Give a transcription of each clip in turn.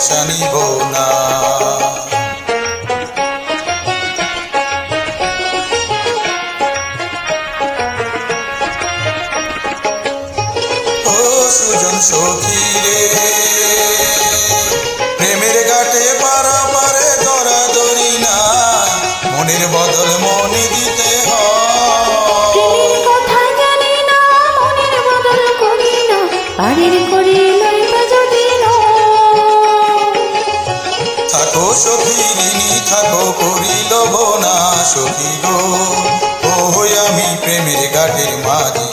পয়সা নিব না। ও সুজন সখী প্রেমের ঘাটে পারা ধরা ধরি নাই মনের বদল মনে দিতে হয়। না বদল করি থাকো করিল না সখী গো। ও আমি প্রেমের ঘাটের মাঝি,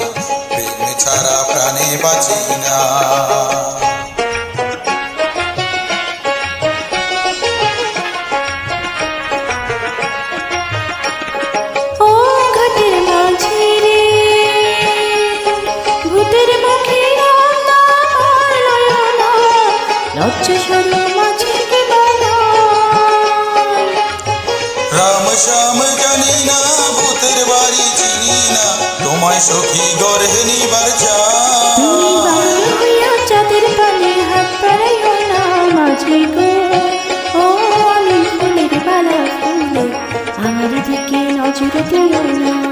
প্রেম ছাড়া প্রাণে বাঁচি না। লজ্জা রাম শ্যাম জানি না, ভূতের বাড়ি চিনি না। তোমায় সখী গড়ে নিবার চাঁদের হাত না মাঝে গো। ও আমি ফুলের বালা ফুলে, আমার দিকে নজর দিও না।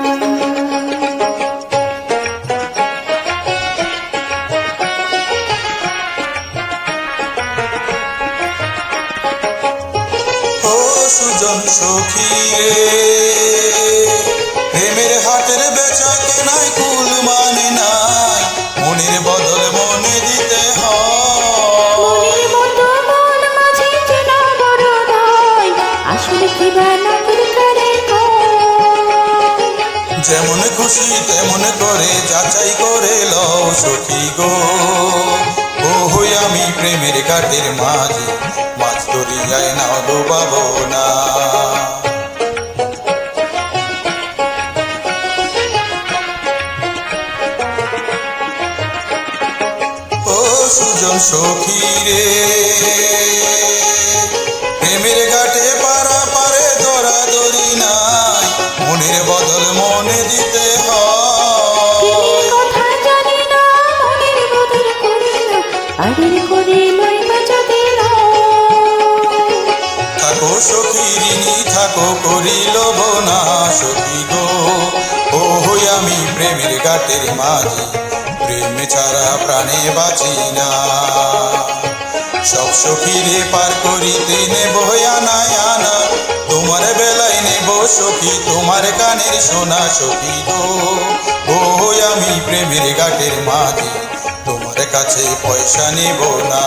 সুজন সখী প্রেমের হাটের বেচা কেনাই কুল মানে নাই মনের বদল মনে দিতে? যেমন খুশি তেমন করে যাচাই করে লও সখী গো। ও হই আমি প্রেমের ঘাটের মাঝে, মাছ ধরিয়ায় নাও ডোবাবো না সখী রে। প্রেমের ঘাটে পারা পারে ধরা ধরি নাই মনের বদল মনে দিতে। থাকো সখী ঋণী থাকো করিল না সখী গো। ও হই আমি প্রেমের ঘাটের মাঝি। প্রেম ছাড়া প্রাণে বাঁচি না। সব সখীরে পার করিতে নেব আনা আনা তোমার বেলায় নেব সখী, তোমার কানের সোনা সখী গো। ও আমি প্রেমের ঘাটের মাঝি তোমার কাছে পয়সা নেব না।